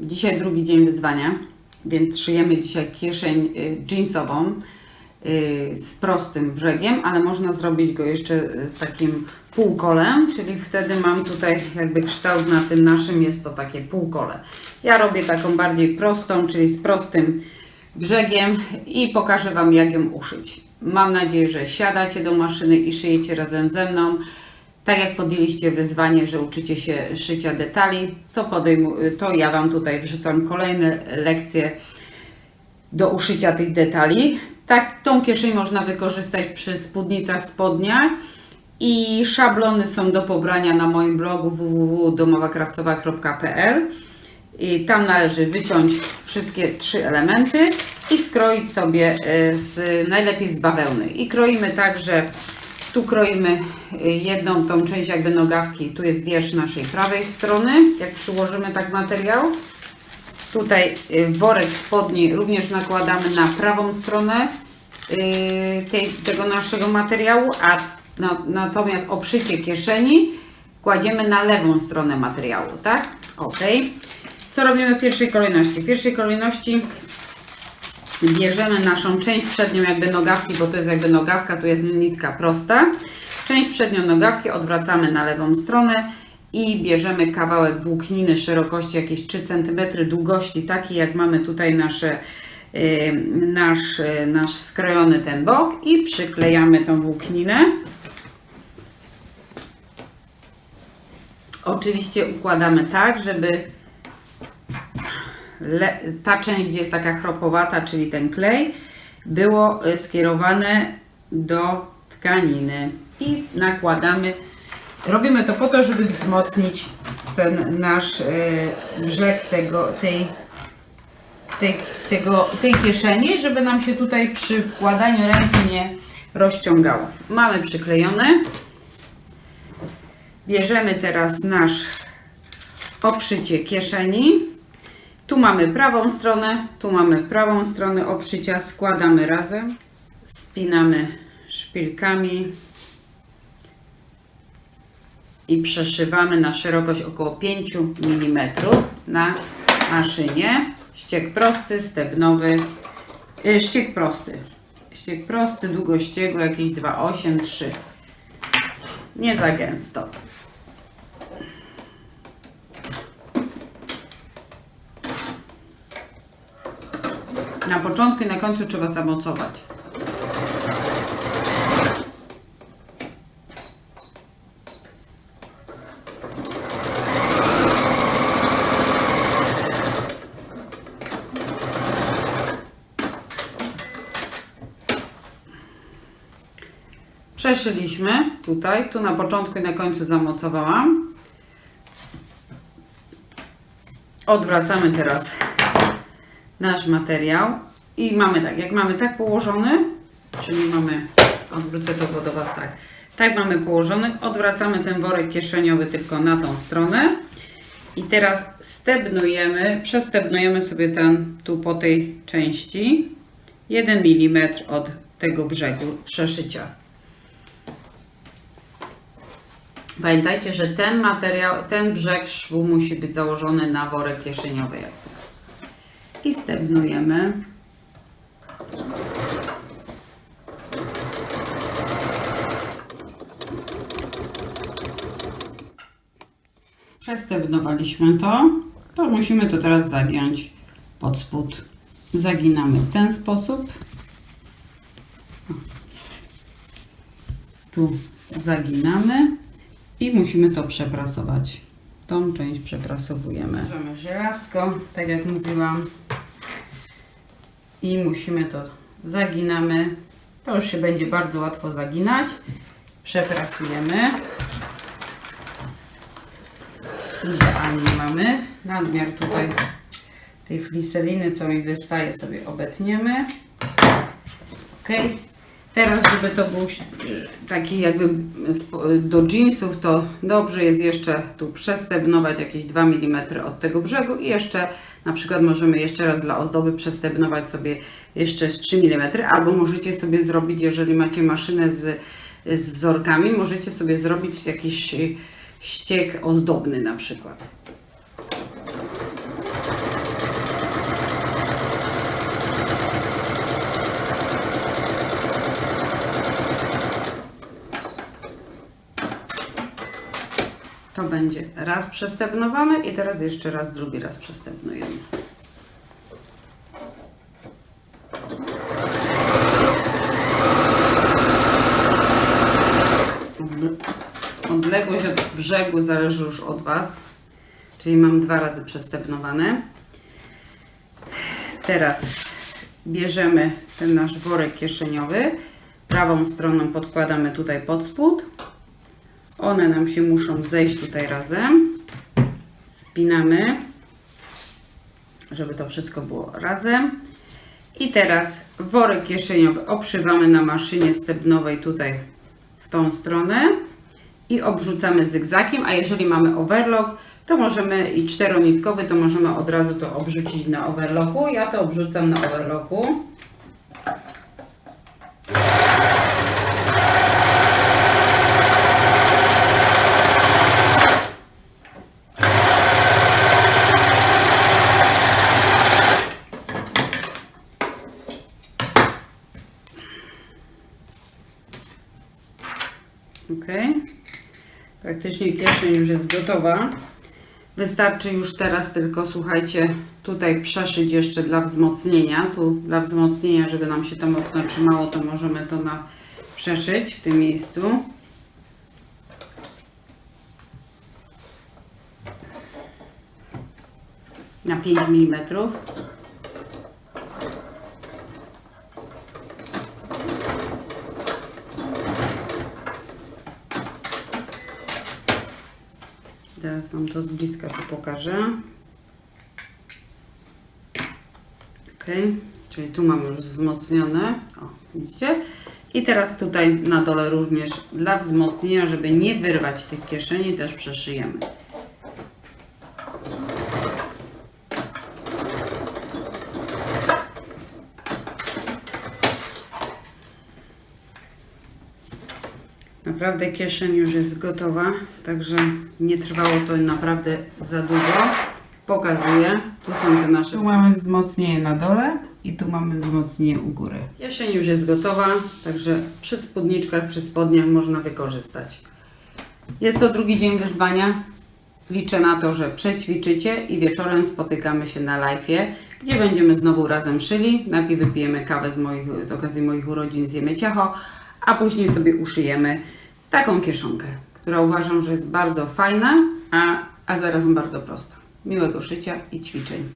Dzisiaj drugi dzień wyzwania, więc szyjemy dzisiaj kieszeń y, jeansową y, z prostym brzegiem, ale można zrobić go jeszcze z takim półkolem, czyli wtedy mam tutaj jakby kształt na tym naszym jest to takie półkole. Ja robię taką bardziej prostą, czyli z prostym brzegiem i pokażę Wam jak ją uszyć. Mam nadzieję, że siadacie do maszyny i szyjecie razem ze mną. Tak jak podjęliście wyzwanie, że uczycie się szycia detali, to, to ja Wam tutaj wrzucam kolejne lekcje do uszycia tych detali. Tak, tą kieszeń można wykorzystać przy spódnicach, spodniach i szablony są do pobrania na moim blogu www.domowakrawcowa.pl i tam należy wyciąć wszystkie trzy elementy i skroić sobie e, z, najlepiej z bawełny. I kroimy tak, że tu kroimy y, jedną tą część jakby nogawki, tu jest wierzch naszej prawej strony, jak przyłożymy tak materiał. Tutaj y, worek spodni również nakładamy na prawą stronę y, tej, tego naszego materiału, a na, natomiast obszycie kieszeni kładziemy na lewą stronę materiału, tak? Ok. Co robimy w pierwszej kolejności? W pierwszej kolejności bierzemy naszą część przednią jakby nogawki, bo to jest jakby nogawka, tu jest nitka prosta. Część przednią nogawki odwracamy na lewą stronę i bierzemy kawałek włókniny szerokości jakieś 3 cm, długości taki jak mamy tutaj nasze, yy, nasz, yy, nasz skrojony ten bok i przyklejamy tą włókninę. Oczywiście układamy tak, żeby ta część, gdzie jest taka chropowata, czyli ten klej, było y, skierowane do tkaniny i nakładamy. Robimy to po to, żeby wzmocnić ten nasz y, brzeg tego, tej, tej, tego, tej kieszeni, żeby nam się tutaj przy wkładaniu ręki nie rozciągało. Mamy przyklejone. Bierzemy teraz nasz obszycie kieszeni. Tu mamy prawą stronę, tu mamy prawą stronę obszycia, składamy razem, spinamy szpilkami i przeszywamy na szerokość około 5 mm na maszynie. Ściek prosty, stebnowy, yy, ściek prosty. Ściek prosty, długość jego jakieś 2,8, 3. Nie za gęsto. Na początku i na końcu trzeba zamocować. Przeszyliśmy tutaj, tu na początku i na końcu zamocowałam. Odwracamy teraz nasz materiał i mamy tak, jak mamy tak położony, czyli mamy, odwrócę to do Was tak, tak mamy położony, odwracamy ten worek kieszeniowy tylko na tą stronę i teraz stebnujemy, przestebnujemy sobie ten tu po tej części 1 mm od tego brzegu przeszycia. Pamiętajcie, że ten materiał, ten brzeg szwu musi być założony na worek kieszeniowy. jak i stebnujemy. Przestebnowaliśmy to, to musimy to teraz zagiąć pod spód. Zaginamy w ten sposób. Tu zaginamy i musimy to przeprasować. Tą część przeprasowujemy. Bierzemy żelazko, tak jak mówiłam, i musimy to zaginamy. To już się będzie bardzo łatwo zaginać. Przeprasujemy. Idealnie mamy. Nadmiar tutaj tej fliseliny, co mi wystaje, sobie obetniemy. Ok. Teraz, żeby to był taki jakby do jeansów, to dobrze jest jeszcze tu przestebnować jakieś 2 mm od tego brzegu i jeszcze na przykład możemy jeszcze raz dla ozdoby przestebnować sobie jeszcze z 3 mm, albo możecie sobie zrobić, jeżeli macie maszynę z, z wzorkami, możecie sobie zrobić jakiś ściek ozdobny na przykład. Będzie raz przestępnowane i teraz jeszcze raz drugi raz przestępnujemy. Odległość od brzegu zależy już od Was, czyli mam dwa razy przestępnowane. Teraz bierzemy ten nasz worek kieszeniowy, prawą stroną podkładamy tutaj pod spód. One nam się muszą zejść tutaj razem. Spinamy, żeby to wszystko było razem. I teraz worek kieszeniowy obszywamy na maszynie stebnowej tutaj w tą stronę i obrzucamy zygzakiem, a jeżeli mamy overlock, to możemy i czteronitkowy, to możemy od razu to obrzucić na overlocku. Ja to obrzucam na overlocku. Ok. Praktycznie kieszeń już jest gotowa. Wystarczy już teraz tylko, słuchajcie, tutaj przeszyć jeszcze dla wzmocnienia. Tu dla wzmocnienia, żeby nam się to mocno trzymało, to możemy to na przeszyć w tym miejscu. Na 5 mm. Teraz Wam to z bliska tu pokażę. Ok, czyli tu mamy już wzmocnione. O, widzicie? I teraz tutaj na dole również dla wzmocnienia, żeby nie wyrwać tych kieszeni, też przeszyjemy. Naprawdę kieszeń już jest gotowa, także nie trwało to naprawdę za długo. Pokazuję, tu są te nasze. Tu mamy wzmocnienie na dole i tu mamy wzmocnienie u góry. Kieszeń już jest gotowa, także przy spódniczkach, przy spodniach można wykorzystać. Jest to drugi dzień wyzwania. Liczę na to, że przećwiczycie i wieczorem spotykamy się na live'ie, gdzie będziemy znowu razem szyli. Najpierw wypijemy kawę z, moich, z okazji moich urodzin, zjemy ciacho, a później sobie uszyjemy taką kieszonkę, która uważam, że jest bardzo fajna, a, a zarazem bardzo prosta. Miłego szycia i ćwiczeń.